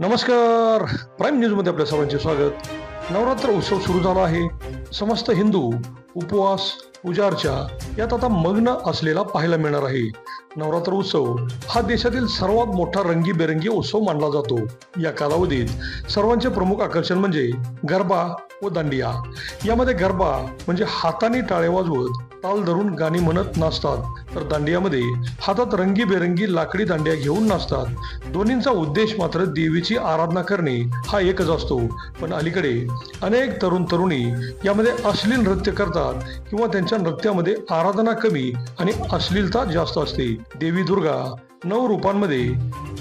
नमस्कार. प्राईम न्यूजमध्ये आपल्या सर्वांचे स्वागत. नवरात्र उत्सव सुरू झाला आहे. समस्त हिंदू उपवास पूजा अर्चा यात आता मग्न असलेला पाहायला मिळणार आहे. नवरात्र उत्सव हा देशातील सर्वात मोठा रंगीबेरंगी उत्सव मानला जातो. या कालावधीत सर्वांचे प्रमुख आकर्षण म्हणजे गरबा व दांडिया. यामध्ये गरबा म्हणजे हाताने टाळे वाजवत ताल धरून गाणी म्हणत नाचतात. तर दांडियामध्ये हातात रंगीबेरंगी लाकडी दांडिया घेऊन नाचतात. दोन्हींचा उद्देश मात्र देवीची आराधना करणे हा एकच असतो. पण अलीकडे अनेक तरुण तरुणी यामध्ये अश्लील नृत्य करतात किंवा त्यांच्या नृत्यामध्ये आराधना कमी आणि अश्लीलता जास्त असते. देवी दुर्गा नऊ रूपांमध्ये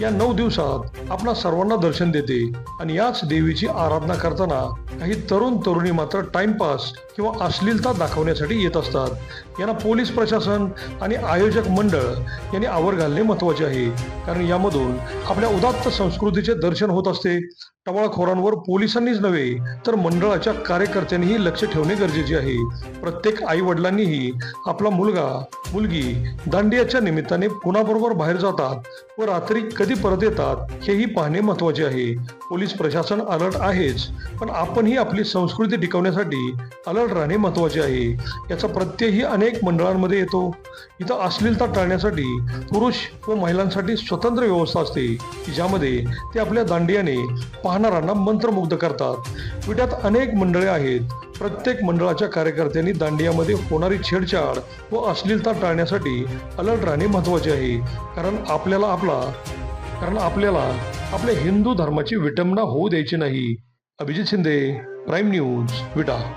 या नऊ दिवसात आपणा सर्वांना दर्शन देते आणि याच देवीची आराधना करताना काही तरुण तरुणी मात्र टाइमपास किंवा अश्लीलता दाखवण्यासाठी येत असतात. यांना पोलीस प्रशासन आणि आयोजक मंडळ यांनी आवर घालणे महत्त्वाचे आहे. कारण यामधून आपल्या उदात्त संस्कृतीचे दर्शन होत असते. टवाळखोरांवर पोलिसांनीच नव्हे तर मंडळाच्या कार्यकर्त्यांनीही लक्ष ठेवणे गरजेचे आहे. प्रत्येक आई वडिलांनीही आपला मुलगा मुलगी दांडियाच्या निमित्ताने कुणाबरोबर बाहेर जातात व रात्री कधी परत येतात हेही पाहणे महत्त्वाचे आहे. पोलीस प्रशासन अलर्ट आहेच पण आपणही आपली संस्कृती टिकवण्यासाठी अलर्ट राहणे महत्त्वाचे आहे. याचा प्रत्ययही अनेक मंडळांमध्ये येतो. इथं अश्लीलता टाळण्यासाठी पुरुष व महिलांसाठी स्वतंत्र व्यवस्था असते ज्यामध्ये ते आपल्या दांडियाने पाहणाऱ्यांना मंत्रमुग्ध करतात. विट्यात अनेक मंडळे आहेत. प्रत्येक मंडळाच्या कार्यकर्त्यांनी दांडियामध्ये होणारी छेडछाड व अश्लीलता टाळण्यासाठी अलर्ट राहणे महत्त्वाचे आहे. कारण आपल्याला आपला कारण आपल्याला आपल्या हिंदू धर्माची विटंबना होऊ द्यायची नाही. Abhijit Shinde prime news Vita